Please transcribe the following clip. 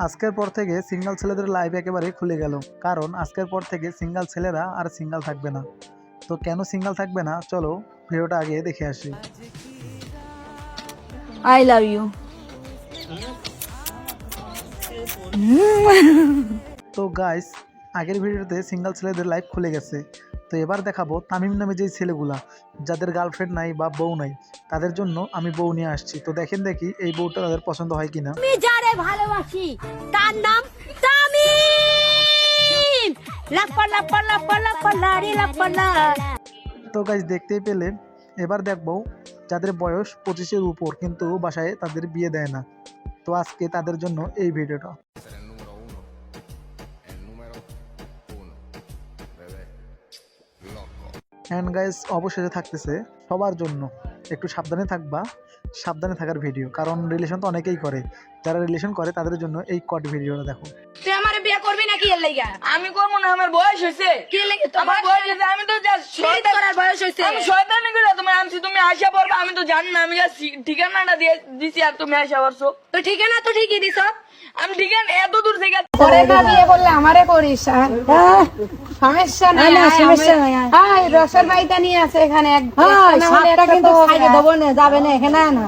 আজকের পর থেকে সিঙ্গেল ছেলেদের লাইফ একেবারে খুলে গেল। কারণ আজকের পর থেকে সিঙ্গেল ছেলেরা আর সিঙ্গেল থাকবে না। তো কেন সিঙ্গেল থাকবে না? চলো ভিডিওটা আগে দেখে আসি। আই লাভ ইউ তো গাইস আগের ভিডিওতে সিঙ্গেল ছেলেদের লাইফ খুলে গেছে। তো এবার দেখাবো তামিম নামে যেই ছেলেগুলা যাদের গার্লফ্রেন্ড নাই বা বউ নাই তাদের জন্য আমি বউ নিয়ে আসছি। তো দেখেন দেখি এই বউটা তাদের পছন্দ হয় কিনা। আমি যারে ভালোবাসি তার নাম তামিম। লারি তো গাইজ দেখতেই পেলে এবার দেখব যাদের বয়স পঁচিশের উপর কিন্তু বাসায় তাদের বিয়ে দেয় না। তো আজকে তাদের জন্য এই ভিডিওটা। অ্যান্ড গাইজ অবশেষে থাকতেছে সবার জন্য। একটু সাবধানে থাকবা সাবধানে থাকার ভিডিও কারণ রিলেশন তো অনেকেই করে। যারা রিলেশন করে তাদের জন্য এই কট ভিডিওটা দেখো। তুই আমারে বিয়ে করবি নাকি এর লাইগা আমি করব না আমার বয়স হয়েছে কি লাগে? তো আমার বয়স হয়েছে আমি তো বিয়ে শয়তান- করার বয়স হয়েছে আমি শয়তানি করে তুমি আনছি তুমি আসা পড়বে আমি তো জানি না আমি ঠিকানাটা দিয়ে দিছি আর তুমি আসা পারছ তো ঠিকানা তো ঠিকই দিছ। আমি ঠিকানা দূর থেকে পরে আমারে করিস হ্যাঁ? সমস্যা নাই না, সমস্যা নাই, আয়। রসের বাড়িটা নিয়ে আছে এখানে এক হ্যাঁ কিন্তু খাইতে দেবো না যাবে না এখানে না